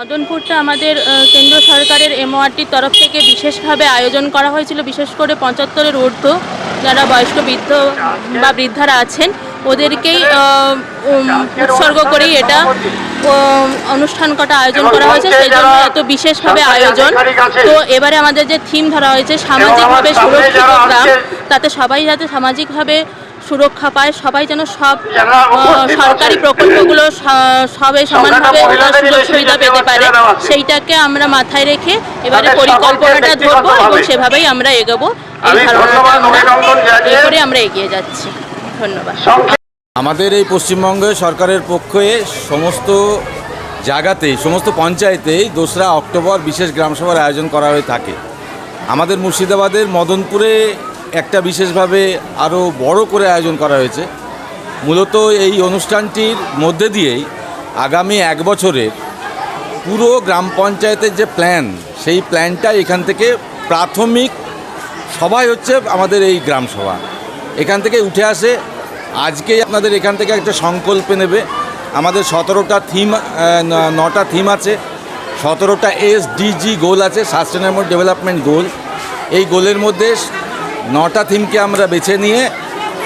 মদনপুরটা আমাদের কেন্দ্র সরকারের এমওআরটির তরফ থেকে বিশেষভাবে আয়োজন করা হয়েছিল, বিশেষ করে পঁচাত্তরের ঊর্ধ্ব যারা বয়স্ক বৃদ্ধ বা বৃদ্ধারা আছেন, ওদেরকেই উৎসর্গ করেই এটা অনুষ্ঠান কটা আয়োজন করা হয়েছে, সেই জন্য এত বিশেষভাবে আয়োজন। তো এবারে আমাদের যে থিম ধরা হয়েছে, সামাজিকভাবে সুরক্ষিত গ্রাম, তাতে সবাই যাতে সামাজিকভাবে সুরক্ষা পায় সবাই যেন সব সরকারি প্রকল্পগুলো স- সবে সমানভাবে সুযোগ সুবিধা পেতে পারে। সেইটাকে আমরা মাথায় রেখে এবারে পরিকল্পনাটা ধরবো এবং সেভাবেই আমরা এগোবো। এই ধারণাটা আমরা করে আমরা এগিয়ে যাচ্ছি। ধন্যবাদ। আমাদের এই পশ্চিমবঙ্গ সরকারের পক্ষে সমস্ত জায়গাতেই সমস্ত পঞ্চায়েতেই দোসরা অক্টোবর বিশেষ গ্রামসভার আয়োজন করা হয়ে থাকে। আমাদের মুর্শিদাবাদের মদনপুরে একটা বিশেষভাবে আরও বড় করে আয়োজন করা হয়েছে। মূলত এই অনুষ্ঠানটির মধ্যে দিয়েই আগামী এক বছরের পুরো গ্রাম পঞ্চায়েতের যে প্ল্যান, সেই প্ল্যানটা এখান থেকে প্রাথমিক সবাই হচ্ছে আমাদের এই গ্রাম সভা। এখান থেকে উঠে আসে, আজকে আপনাদের এখান থেকে একটা সংকল্পে নেবে। আমাদের সতেরোটা থিম নটা থিম আছে। সতেরোটা এস ডিজি গোল আছে সাস্টেনেবল ডেভেলপমেন্ট গোল। এই গোলের মধ্যে নটা থিমকে আমরা বেছে নিয়ে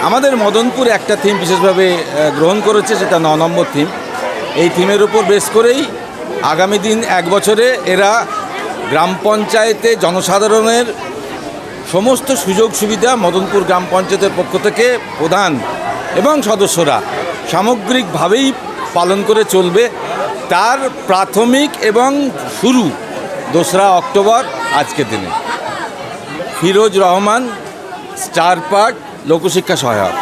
আমাদের মদনপুর একটা থিম বিশেষভাবে গ্রহণ করেছে, সেটা ন নম্বর থিম। এই থিমের উপর বেশ করেই আগামী দিন এক বছরে এরা গ্রাম পঞ্চায়েতে জনসাধারণের সমস্ত সুযোগ সুবিধা মদনপুর গ্রাম পঞ্চায়েতের পক্ষ থেকে প্রধান এবং সদস্যরা সামগ্রিকভাবেই পালন করে চলবে। তার প্রাথমিক এবং শুরু দোসরা অক্টোবর আজকের দিনে। ফিরোজ রহমান স্টার পার্ক লোকশিক্ষা সহায়ক